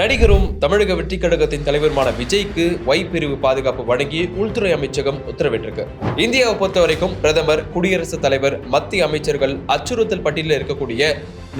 நடிகரும் தமிழக வெற்றி கழகத்தின் தலைவருமான விஜய்க்கு ஒய் பிரிவு பாதுகாப்பு வழங்கி உள்துறை அமைச்சகம் உத்தரவிட்டிருக்கு. இந்தியாவை பொறுத்த வரைக்கும் பிரதமர் குடியரசுத் தலைவர் மத்திய அமைச்சர்கள் அச்சுறுத்தல் பட்டியலில் இருக்கக்கூடிய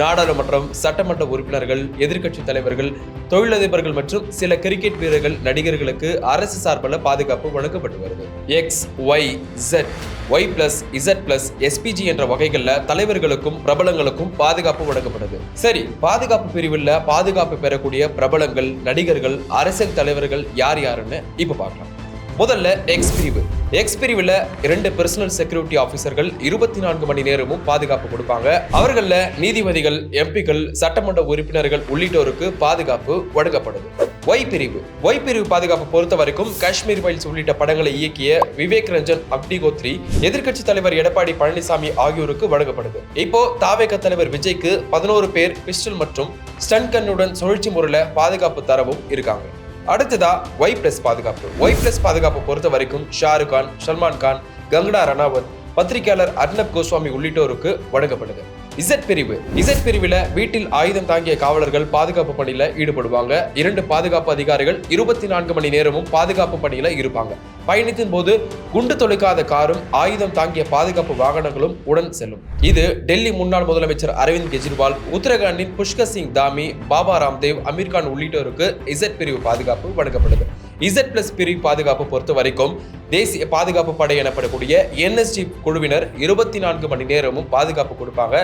நாடாளுமன்றம் சட்டமன்ற உறுப்பினர்கள் எதிர்க்கட்சி தலைவர்கள் தொழிலதிபர்கள் மற்றும் சில கிரிக்கெட் வீரர்கள் நடிகர்களுக்கு அரசு சார்பில் பாதுகாப்பு வழங்கப்பட்டு வருது. X Y Z Y plus Z plus SPG என்ற வகைகளில் தலைவர்களுக்கும் பிரபலங்களுக்கும் பாதுகாப்பு வழங்கப்படுது. சரி பாதுகாப்பு பிரிவில் பாதுகாப்பு பெறக்கூடிய பிரபலங்கள் நடிகர்கள் அரசியல் தலைவர்கள் யார் யாருன்னு இப்போ பார்க்கலாம். முதல்ல எக்ஸ் பிரிவு. எக்ஸ் பிரிவில் இரண்டு பர்சனல் செக்யூரிட்டி ஆஃபீஸர்கள் இருபத்தி நான்கு மணி நேரமும் பாதுகாப்பு கொடுப்பாங்க. அவர்களில் நீதிபதிகள் எம்பிக்கள் சட்டமன்ற உறுப்பினர்கள் உள்ளிட்டோருக்கு பாதுகாப்பு வழங்கப்படுது. ஒய் பிரிவு. ஒய் பிரிவு பாதுகாப்பு பொறுத்த வரைக்கும் காஷ்மீர் ஃபைல்ஸ் உள்ளிட்ட படங்களை இயக்கிய விவேக் ரஞ்சன் அப்டிகோத்ரி எதிர்க்கட்சி தலைவர் எடப்பாடி பழனிசாமி ஆகியோருக்கு வழங்கப்படுது. இப்போ தாவேக தலைவர் விஜய்க்கு பதினோரு பேர் பிஸ்டல் மற்றும் ஸ்டன் கண்ணுடன் சுழற்சி முறையில் பாதுகாப்பு தரவும் இருக்காங்க. அடுத்ததா ஒய் பிளஸ் பாதுகாப்பு. ஒய் பிளஸ் பாதுகாப்பை பொறுத்த வரைக்கும் ஷாருக் கான் சல்மான் கான் கங்கனா ரணாவத் பத்திரிகையாளர் அர்ணப் கோஸ்வாமி உள்ளிட்டோருக்கு வழங்கப்படுது. இசட் பிரிவு. இசட் பிரிவில் வீட்டில் ஆயுதம் தாங்கிய காவலர்கள் பாதுகாப்பு பணியில் ஈடுபடுவாங்க. இரண்டு பாதுகாப்பு அதிகாரிகள் இருபத்தி நான்கு மணி நேரமும் பாதுகாப்பு பணியில் இருப்பாங்க. பயணத்தின் போது குண்டு தொலைக்காத காரும் ஆயுதம் தாங்கிய பாதுகாப்பு வாகனங்களும் உடன் செல்லும். இது டெல்லி முன்னாள் முதலமைச்சர் அரவிந்த் கெஜ்ரிவால் உத்தரகாண்டின் புஷ்கர் சிங் தாமி பாபா ராம்தேவ் அமீர்கான் உள்ளிட்டோருக்கு இசட் பிரிவு பாதுகாப்பு வழங்கப்படுது. இசட் பிளஸ் பிரிவு பாதுகாப்பு பொறுத்த வரைக்கும் தேசிய பாதுகாப்பு படை எனப்படக்கூடிய என்எஸ்டி குழுவினர் இருபத்தி நான்கு மணி நேரமும் பாதுகாப்பு கொடுப்பாங்க.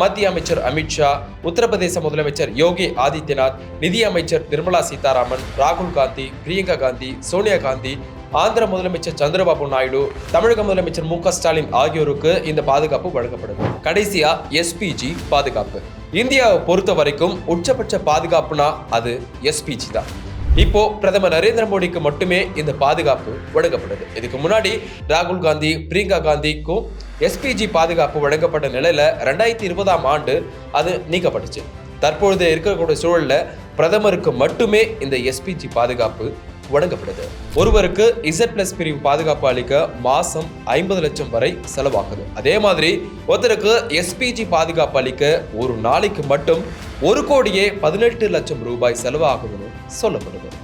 மத்திய அமைச்சர் அமித்ஷா உத்தரப்பிரதேச முதலமைச்சர் யோகி ஆதித்யநாத் நிதி அமைச்சர் நிர்மலா சீதாராமன் ராகுல் காந்தி பிரியங்கா காந்தி சோனியா காந்தி ஆந்திர முதலமைச்சர் சந்திரபாபு நாயுடு தமிழக முதலமைச்சர் மு ஸ்டாலின் ஆகியோருக்கு இந்த பாதுகாப்பு வழங்கப்படுது. கடைசியா எஸ்பிஜி பாதுகாப்பு. இந்தியாவை பொறுத்த வரைக்கும் உச்சபட்ச பாதுகாப்புனா அது எஸ்பிஜி தான். இப்போ பிரதமர் நரேந்திர மோடிக்கு மட்டுமே இந்த பாதுகாப்பு வழங்கப்படுது இதுக்கு முன்னாடி ராகுல் காந்தி பிரியங்கா காந்திக்கும் எஸ்பிஜி பாதுகாப்பு வழங்கப்பட்ட நிலையில ரெண்டாயிரத்தி இருபதாம் ஆண்டு அது நீக்கப்பட்டுச்சு. தற்பொழுது இருக்கக்கூடிய சூழல்ல பிரதமருக்கு மட்டுமே இந்த எஸ்பிஜி பாதுகாப்பு வழங்கப்படுது ஒருவருக்கு இசட் பிளஸ் பிரிவு பாதுகாப்பு அளிக்க மாசம் ஐம்பது லட்சம் வரை செலவாகுது. அதே மாதிரி ஒருத்தருக்கு எஸ்பிஜி பாதுகாப்பு அளிக்க ஒரு நாளைக்கு மட்டும் ஒரு கோடியே பதினெட்டு லட்சம் ரூபாய் செலவாகுதுன்னு சொல்லப்படுகிறது